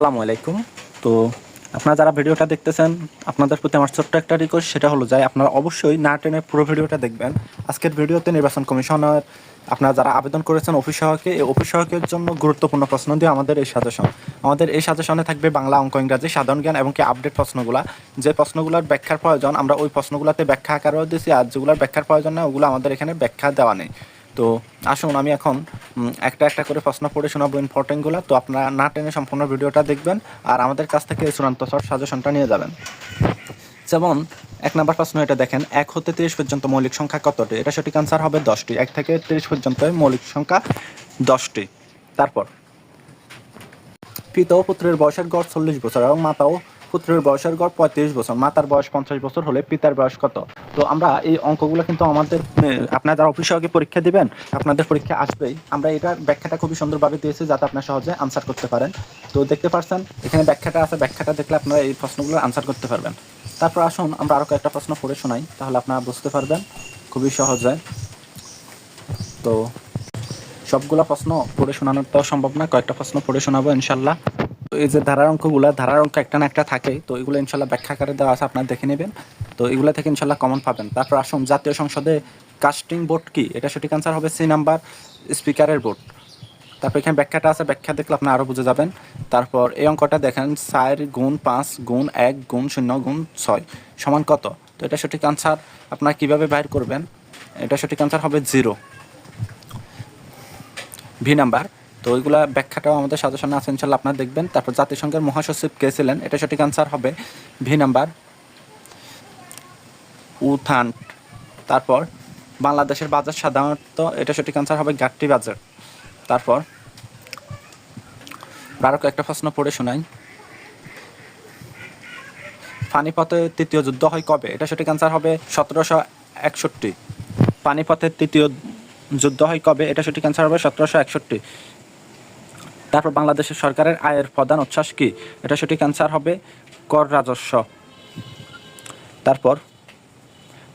আসসালামু আলাইকুম। তো আপনারা যারা ভিডিওটা দেখতেছেন, আপনাদের প্রতি আমার ছোট্ট একটা রিকোয়েস্ট সেটা হলো যে আপনারা অবশ্যই না টেনে পুরো ভিডিওটা দেখবেন। আজকের ভিডিওতে নির্বাচন কমিশনার, আপনারা যারা আবেদন করেছেন অফিস সহায়কে এই অফিস সহায়কের জন্য গুরুত্বপূর্ণ প্রশ্ন দিয়ে আমাদের এই সাজেশন আমাদের এই সাজেশনে থাকবে বাংলা অঙ্ক, ইংরাজি, সাধারণ জ্ঞান এবং কি আপডেট প্রশ্নগুলা। যে প্রশ্নগুলোর ব্যাখ্যার প্রয়োজন, আমরা ওই প্রশ্নগুলোতে ব্যাখ্যা আকারেও দিয়েছি আর যেগুলোর ব্যাখ্যার প্রয়োজন না ওগুলো আমাদের এখানে ব্যাখ্যা দেওয়া নেই। তো আসুন, আমি এখন একটা একটা করে প্রশ্ন পড়ে শোনাবো ইম্পর্টেন্টগুলো তো আপনারা না টেনে সম্পূর্ণ ভিডিওটা দেখবেন আর আমাদের কাছ থেকে চূড়ান্ত সব সাজেশনটা নিয়ে যাবেন। যেমন, এক নাম্বার প্রশ্ন এটা দেখেন, এক হতে তিরিশ পর্যন্ত মৌলিক সংখ্যা কতটি? এটা সঠিক আনসার হবে দশটি। এক থেকে তিরিশ পর্যন্ত মৌলিক সংখ্যা দশটি। তারপর, পিতা ও পুত্রের বয়সের গড় চল্লিশ বছর এবং মাতা ও পুত্রের বয়সের গড় পঁয়ত্রিশ বছর মাতার বয়স পঞ্চাশ বছর হলে পিতার বয়স কত? তো আমরা এই অঙ্কগুলো কিন্তু আমাদের আহ, আপনারা যারা অফিসে আগে পরীক্ষা দিবেন আপনাদের পরীক্ষা আসবেই। আমরা এটা ব্যাখ্যাটা খুবই সুন্দরভাবে দিয়েছি যাতে আপনারা সহজে আনসার করতে পারেন। তো দেখতে পাচ্ছেন এখানে ব্যাখ্যাটা আছে ব্যাখ্যাটা দেখলে আপনারা এই প্রশ্নগুলো আনসার করতে পারবেন। তারপর আসুন আমরা আরও কয়েকটা প্রশ্ন পড়ে শোনাই তাহলে আপনারা বুঝতে পারবেন খুবই সহজে তো সবগুলা প্রশ্ন পড়ে শোনানোর তো সম্ভব না কয়েকটা প্রশ্ন পড়ে শোনাবো ইনশাল্লাহ। এই যে ধারার অঙ্কগুলো, ধারার অঙ্ক একটা না একটা থাকে, তো এগুলো ইনশাল্লাহ ব্যাখ্যা আকারে দেওয়া আছে, আপনারা দেখে নেবেন। তো এগুলো থেকে ইনশাল্লাহ কমন পাবেন। তারপর আসুন, জাতীয় সংসদে কাস্টিং বোর্ড কি? এটা সঠিক আনসার হবে সি নাম্বার স্পিকারের বোর্ড তারপর এখানে ব্যাখ্যাটা আছে, ব্যাখ্যা দেখলে আপনি আরও বুঝে যাবেন। তারপর এই অঙ্কটা দেখেন, চার গুণ পাঁচ গুণ এক গুণ শূন্য গুণ ছয় সমান কত? তো এটা সঠিক আনসার আপনারা কীভাবে বাইর করবেন? এটা সঠিক আনসার হবে জিরো ভি নাম্বার তো ওইগুলা ব্যাখ্যাটাও আমাদের সাজেশনে আছে, ইনশাল্লাহ আপনারা দেখবেন। তারপর জাতিসংঘের মহাসচিব কে ছিলেন, এটা সঠিক আনসার হবে ভি নাম্বার উথান। তারপর বাংলাদেশের বাজার সাধারণত, এটা সঠিক আনসার হবে গাট্টি বাজার। তারপর আরও একটা প্রশ্ন পড়ে শোনাই। পানিপথে তৃতীয় যুদ্ধ হয় কবে? এটা সঠিক আনসার হবে সতেরোশো একষট্টি। পানিপথের তৃতীয় যুদ্ধ হয় কবে? এটা সঠিক আনসার হবে সতেরোশো একষট্টি। তারপর বাংলাদেশের সরকারের আয়ের প্রধান উচ্ছ্বাস কি? এটা সঠিক আনসার হবে কর রাজস্ব। তারপর,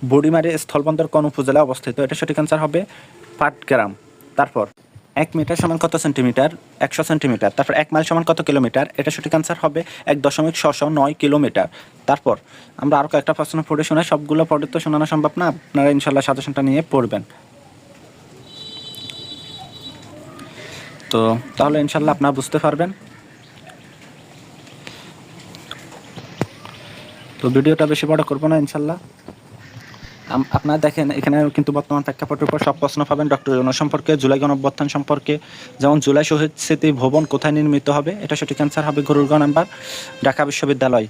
বুড়িমারি স্থলবন্দর কোন উপজেলায় অবস্থিত? এটা সঠিক আনসার হবে পাটগ্রাম। তারপর, এক মিটার সমান কত সেন্টিমিটার? একশো সেন্টিমিটার। তারপর, এক মাইল সমান কত কিলোমিটার? এটা সঠিক আনসার হবে এক দশমিক ছশো নয় কিলোমিটার। তারপর, আমরা আরও কয়েকটা প্রশ্ন পড়ে শোনাই সবগুলো পড়ে তো শোনানো সম্ভব না? আপনারা ইনশাল্লাহ সাজেশনটা নিয়ে পড়বেন। তো তাহলে ইনশাল্লাহ আপনারা বুঝতে পারবেন। তো ভিডিওটা বেশি বড় করব না ইনশাল্লাহ। আপনারা দেখেন, এখানে কিন্তু বর্তমান প্রেক্ষাপটের উপর সব প্রশ্ন পাবেন ডক্টর ইউনুস সম্পর্কে, জুলাই গণঅভ্যুত্থান সম্পর্কে। যেমন জুলাই শহীদ স্মৃতি ভবন কোথায় নির্মিত হবে, এটা সঠিক অ্যান্সার হবে গরুরগাঁও নাম্বার, ঢাকা বিশ্ববিদ্যালয়।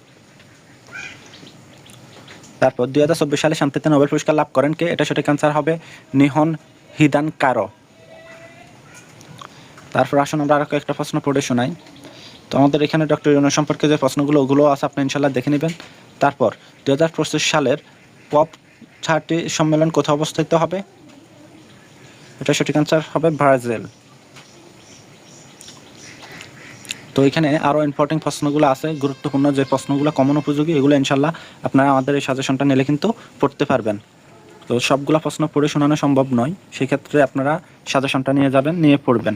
তারপর দুই হাজার চব্বিশ সালে শান্তিতে নোবেল পুরস্কার লাভ করেন কে, এটা সঠিক অ্যান্সার হবে নিহন হিদান কারও তারপর আসুন, আমরা আরও কয়েকটা প্রশ্ন পড়ে শোনাই। তো আমাদের এখানে ডক্টর ইউনুস সম্পর্কে যে প্রশ্নগুলো, ওগুলো আছে, আপনি ইনশাল্লাহ দেখে নেবেন। তারপর দু হাজার পঁচিশ সালের পপ থার্টি সম্মেলন কোথায় অবস্থিত হবে? এটা সঠিক আনসার হবে ব্রাজিল। তো এখানে আরও ইম্পর্টেন্ট প্রশ্নগুলো আছে, গুরুত্বপূর্ণ যে প্রশ্নগুলো কমন উপযোগী, এগুলো ইনশাল্লাহ আপনারা আমাদের এই সাজেশনটা নিলে কিন্তু পড়তে পারবেন। তো সবগুলো প্রশ্ন পড়ে শোনানো সম্ভব নয়, সেক্ষেত্রে আপনারা সাজেশনটা নিয়ে যাবেন, নিয়ে পড়বেন।